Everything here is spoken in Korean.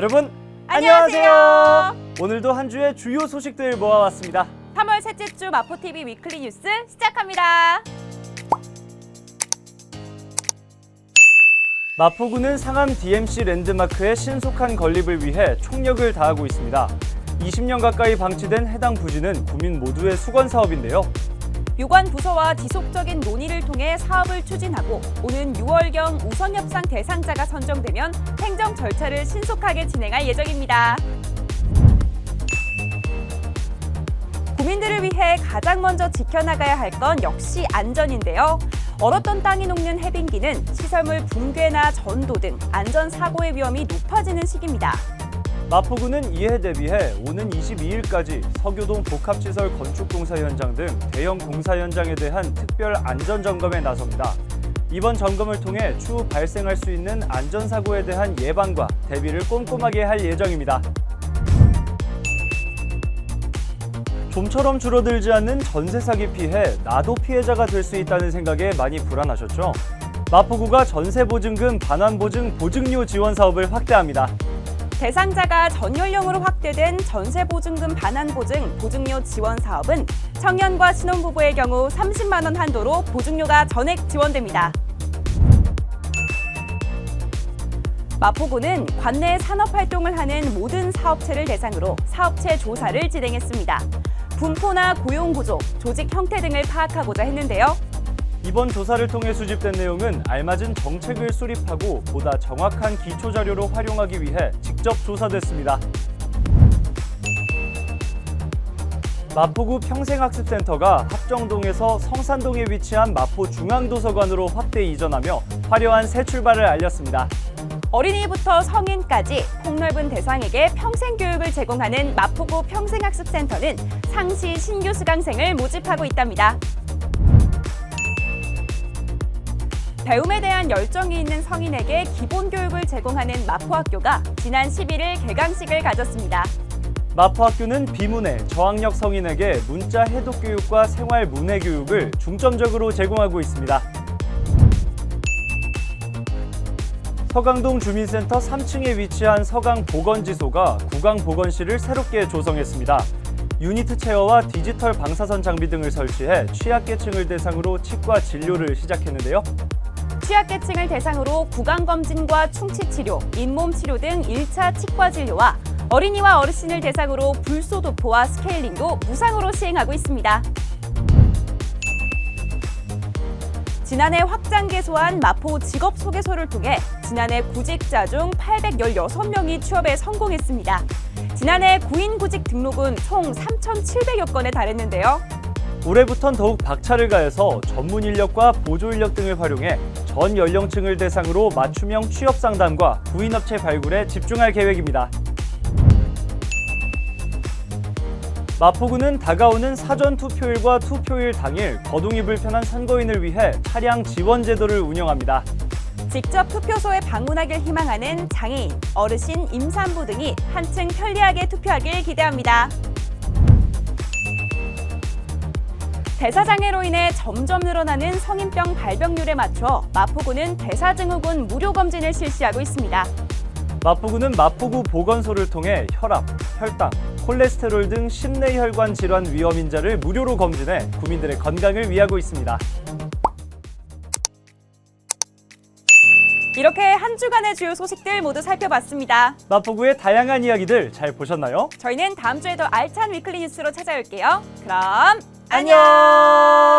여러분 안녕하세요. 오늘도 한 주의 주요 소식들 모아왔습니다. 3월 셋째 주 마포TV 위클리 뉴스 시작합니다. 마포구는 상암 DMC 랜드마크의 신속한 건립을 위해 총력을 다하고 있습니다. 20년 가까이 방치된 해당 부지는 구민 모두의 수건 사업인데요. 유관 부서와 지속적인 논의를 통해 사업을 추진하고 오는 6월경 우선 협상 대상자가 선정되면 행정 절차를 신속하게 진행할 예정입니다. 국민들을 위해 가장 먼저 지켜나가야 할 건 역시 안전인데요. 얼었던 땅이 녹는 해빙기는 시설물 붕괴나 전도 등 안전 사고의 위험이 높아지는 시기입니다. 마포구는 이에 대비해 오는 22일까지 서교동 복합시설 건축 공사 현장 등 대형 공사 현장에 대한 특별 안전 점검에 나섭니다. 이번 점검을 통해 추후 발생할 수 있는 안전사고에 대한 예방과 대비를 꼼꼼하게 할 예정입니다. 좀처럼 줄어들지 않는 전세 사기 피해 나도 피해자가 될 수 있다는 생각에 많이 불안하셨죠? 마포구가 전세 보증금 반환 보증 보증료 지원 사업을 확대합니다. 대상자가 전 연령으로 확대된 전세 보증금 반환 보증 보증료 지원 사업은 청년과 신혼부부의 경우 30만 원 한도로 보증료가 전액 지원됩니다. 마포구는 관내 산업 활동을 하는 모든 사업체를 대상으로 사업체 조사를 진행했습니다. 분포나 고용 구조, 조직 형태 등을 파악하고자 했는데요. 이번 조사를 통해 수집된 내용은 알맞은 정책을 수립하고 보다 정확한 기초 자료로 활용하기 위해 직접 조사됐습니다. 마포구 평생학습센터가 합정동에서 성산동에 위치한 마포 중앙도서관으로 확대 이전하며 화려한 새 출발을 알렸습니다. 어린이부터 성인까지 폭넓은 대상에게 평생 교육을 제공하는 마포구 평생학습센터는 상시 신규 수강생을 모집하고 있답니다. 배움에 대한 열정이 있는 성인에게 기본 교육을 제공하는 마포학교가 지난 11일 개강식을 가졌습니다. 마포학교는 비문해 저학력 성인에게 문자 해독 교육과 생활 문해 교육을 중점적으로 제공하고 있습니다. 서강동 주민센터 3층에 위치한 서강 보건지소가 구강 보건실을 새롭게 조성했습니다. 유니트 체어와 디지털 방사선 장비 등을 설치해 취약계층을 대상으로 치과 진료를 시작했는데요. 취약계층을 대상으로 구강검진과 충치치료, 잇몸치료 등 1차 치과 진료와 어린이와 어르신을 대상으로 불소도포와 스케일링도 무상으로 시행하고 있습니다. 지난해 확장 개소한 마포 직업 소개소를 통해 지난해 구직자 중 816명이 취업에 성공했습니다. 지난해 구인 구직 등록은 총 3,700여 건에 달했는데요. 올해부턴 더욱 박차를 가해서 전문 인력과 보조 인력 등을 활용해 전 연령층을 대상으로 맞춤형 취업 상담과 구인업체 발굴에 집중할 계획입니다. 마포구는 다가오는 사전 투표일과 투표일 당일 거동이 불편한 선거인을 위해 차량 지원 제도를 운영합니다. 직접 투표소에 방문하길 희망하는 장애인, 어르신, 임산부 등이 한층 편리하게 투표하길 기대합니다. 대사장애로 인해 점점 늘어나는 성인병 발병률에 맞춰 마포구는 대사증후군 무료 검진을 실시하고 있습니다. 마포구는 마포구 보건소를 통해 혈압, 혈당, 콜레스테롤 등 심내 혈관 질환 위험 인자를 무료로 검진해 구민들의 건강을 위하고 있습니다. 이렇게 한 주간의 주요 소식들 모두 살펴봤습니다. 마포구의 다양한 이야기들 잘 보셨나요? 저희는 다음 주에도 알찬 위클리 뉴스로 찾아올게요. 그럼! 안녕!